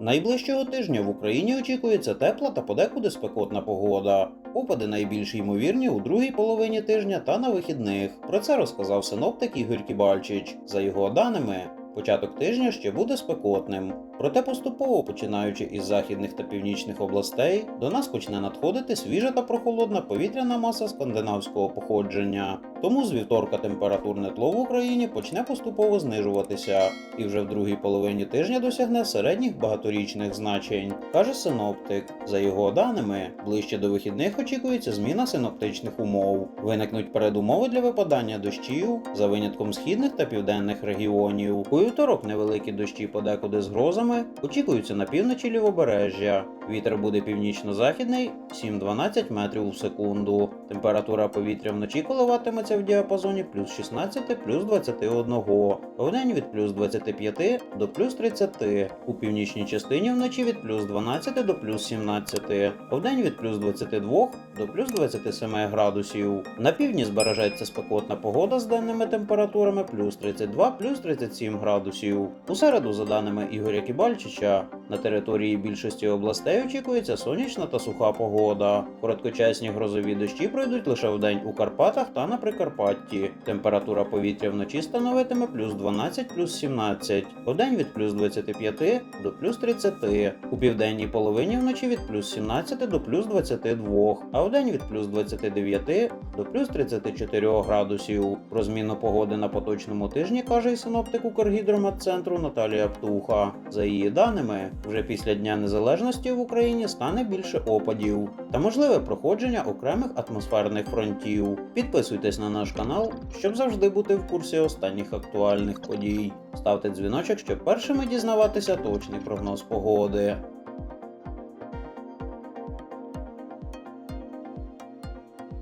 Найближчого тижня в Україні очікується тепла та подекуди спекотна погода. Опади найбільш ймовірні у другій половині тижня та на вихідних. Про це розказав синоптик Ігор Кібальчич. За його даними, початок тижня ще буде спекотним. Проте поступово, починаючи із західних та північних областей, до нас почне надходити свіжа та прохолодна повітряна маса скандинавського походження. Тому з вівторка температурне тло в Україні почне поступово знижуватися, і вже в другій половині тижня досягне середніх багаторічних значень, каже синоптик. За його даними, ближче до вихідних очікується зміна синоптичних умов. Виникнуть передумови для випадання дощів за винятком східних та південних регіонів. У вівторок невеликі дощі подекуди з грозами очікуються на півночі лівобережжя. Вітер буде північно-західний 7-12 метрів в секунду. Температура повітря вночі коливатиметься в діапазоні плюс 16 плюс 21, вдень від плюс 25 до плюс 30, у північній частині вночі від плюс 12 до плюс 17, вдень від плюс 22 до плюс 27 градусів. На півдні збережеться спекотна погода з денними температурами плюс 32 плюс 37 градусів. У середу, за даними Ігоря Кібальчича, на території більшості областей очікується сонячна та суха погода. Короткочасні грозові дощі пройдуть лише вдень у Карпатах та на Прикарпатті. Температура повітря вночі становитиме плюс 12 плюс 17, вдень від плюс 25 до плюс 30, у південній половині вночі від плюс 17 до плюс 22, а вдень від плюс 29 до плюс 34 градусів. Про зміну погоди на поточному тижні каже і синоптик Укргідрометцентру Наталія Птуха. За її даними, вже після Дня Незалежності в Україні стане більше опадів та можливе проходження окремих атмосферних фронтів. Підписуйтесь на наш канал, щоб завжди бути в курсі останніх актуальних подій. Ставте дзвіночок, щоб першими дізнаватися точний прогноз погоди.